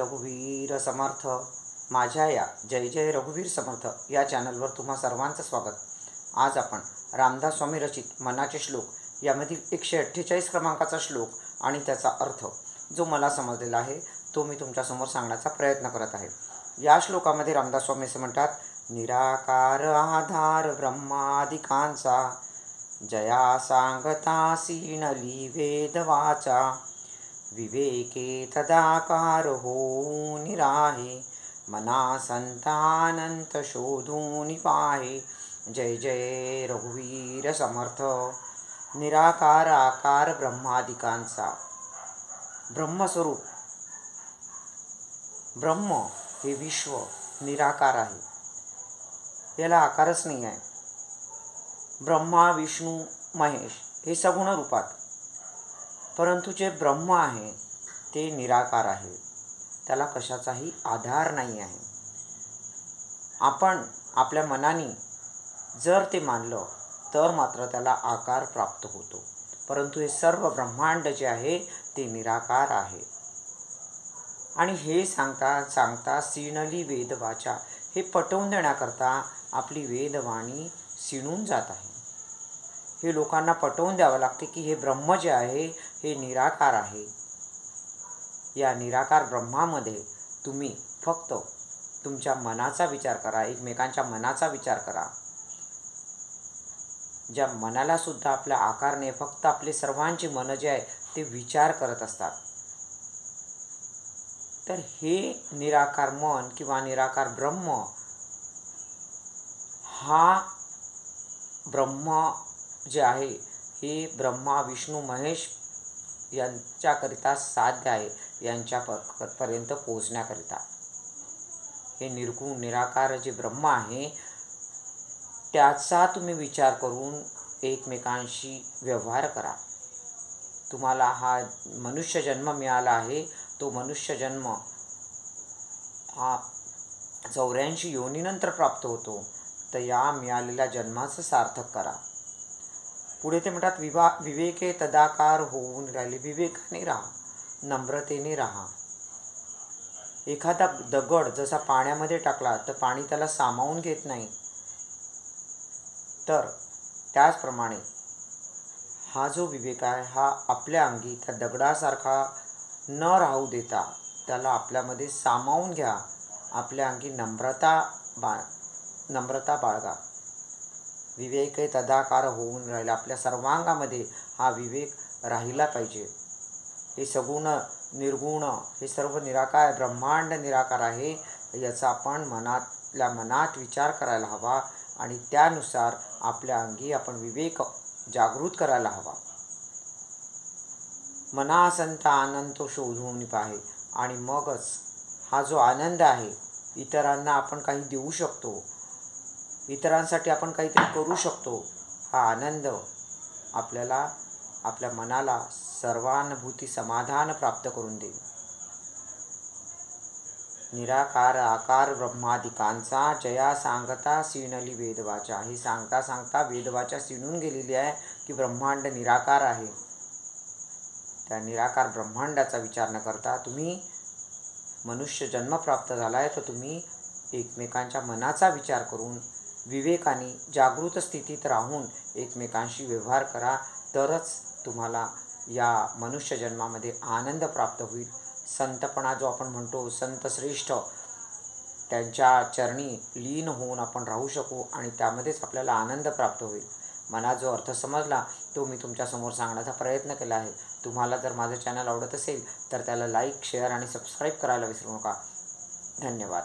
रघुवीर समर्थ. माझ्या या जय जय रघुवीर समर्थ या चॅनलवर तुम्हा सर्वांचं स्वागत. आज आपण रामदास स्वामी रचित मनाचे श्लोक यामधील एकशे अठ्ठेचाळीस क्रमांकाचा श्लोक आणि त्याचा अर्थ जो मला समजलेला आहे तो मी तुमच्यासमोर सांगण्याचा प्रयत्न करत आहे. या श्लोकामध्ये रामदास स्वामी असे म्हणतात निराकार आधार ब्रह्मादिकांचा जया सांगता सीणली वेदवाचा विवेके तदाकार होऊन निराहे मना संतानंत शोधून पाहे। जय जय रघुवीर समर्थ। निराकार आकार ब्रह्मादिकांचा। ब्रह्मस्वरूप। ब्रह्म हे विश्व निराकार आहे। याला आकारच नाही आहे। ब्रह्मा विष्णू महेश हे सगुण रूपात परंतु जे ब्रह्म आहे ते निराकार आहे. त्याला कशाचाही आधार नाही आहे. आपण आपल्या मनाने जर ते मानलं तर मात्र त्याला आकार प्राप्त होतो. परंतु हे सर्व ब्रह्मांड जे आहे ते निराकार आहे. आणि हे सांगता सांगता सिणली वेदवाचा हे पटवून देण्याकरता आपली वेदवाणी सिणून जात आहे. हे लोकांना पटवून द्यावं लागते की हे ब्रह्म जे आहे हे निराकार आहे. या निराकार ब्रह्मामध्ये तुम्ही फक्त तुमच्या मनाचा विचार करा एकमेकांच्या मनाचा विचार करा. ज्या मनाला सुद्धा आपल्या आकारने फक्त आपले सर्वांचे मन जे आहे ते विचार करत असतात. तर हे निराकार मन किंवा निराकार ब्रह्म हा ब्रह्म जे आहे हे ब्रह्मा विष्णू महेश यांच्याकरिता साध्य आहे यांच्या प पर्यंत पोचण्याकरिता हे निर्गुण निराकार जे ब्रह्म आहे त्याचा तुम्ही विचार करून एकमेकांशी व्यवहार करा. तुम्हाला हा मनुष्य जन्म मिळाला आहे तो मनुष्य जन्म हा चौऱ्याऐंशी योनीनंतर प्राप्त होतो तर या मिळालेल्या जन्माचं सार्थक करा. पुढे ते म्हणतात विवा विवेके तदाकार होऊन राहिले. विवेकाने राहा. नम्रतेने राहा. एखादा दगड जसा पाण्यामध्ये टाकला तर पाणी त्याला सामावून घेत नाही. तर त्याचप्रमाणे हा जो विवेक आहे हा आपल्या अंगी त्या दगडासारखा न राहू देता त्याला आपल्यामध्ये सामावून घ्या. आपल्या अंगी नम्रता बा नम्रता बाळगा. विवेक तदाकार होऊन राहिला. आपल्या सर्वांगामध्ये हा विवेक राहिला पाहिजे. हे सगुण निर्गुण हे सर्व निराकार ब्रह्मांड निराकार आहे याचा आपण मनातल्या मनात विचार करायला हवा आणि त्यानुसार आपल्या अंगी आपण विवेक जागृत करायला हवा. मनासंत आनंद तो शोधून पाहे आणि मगच हा जो आनंद आहे इतरांना आपण काही देऊ शकतो इतरांसाठी आपण काहीतरी करू शकतो. हा आनंद आपल्याला आपल्या मनाला सर्वानुभूती समाधान प्राप्त करून देईल. निराकार आकार ब्रह्मादिकांचा जया सांगता सीणली वेदवाचा. ही सांगता सांगता वेदवाचा सिणून गेलेली आहे की ब्रह्मांड निराकार आहे. त्या निराकार ब्रह्मांडाचा विचार न करता तुम्ही मनुष्य जन्म प्राप्त झाला आहे तर तुम्ही एकमेकांच्या मनाचा विचार करून विवेकाने जागृत स्थितीत राहून एकमेकांशी व्यवहार करा तरच तुम्हाला या मनुष्य जन्मामध्ये आनंद प्राप्त होईल. संतपणा जो आपण म्हणतो संत श्रेष्ठ त्यांच्या चरणी लीन होऊन आपण राहू शकू आणि त्यामध्येच आपल्याला आनंद प्राप्त होईल. मला जो अर्थ समजला तो मी तुमच्यासमोर सांगण्याचा प्रयत्न केला आहे. तुम्हाला जर माझं चॅनल आवडत असेल तर त्याला लाईक शेअर आणि सबस्क्राईब करायला विसरू नका. धन्यवाद.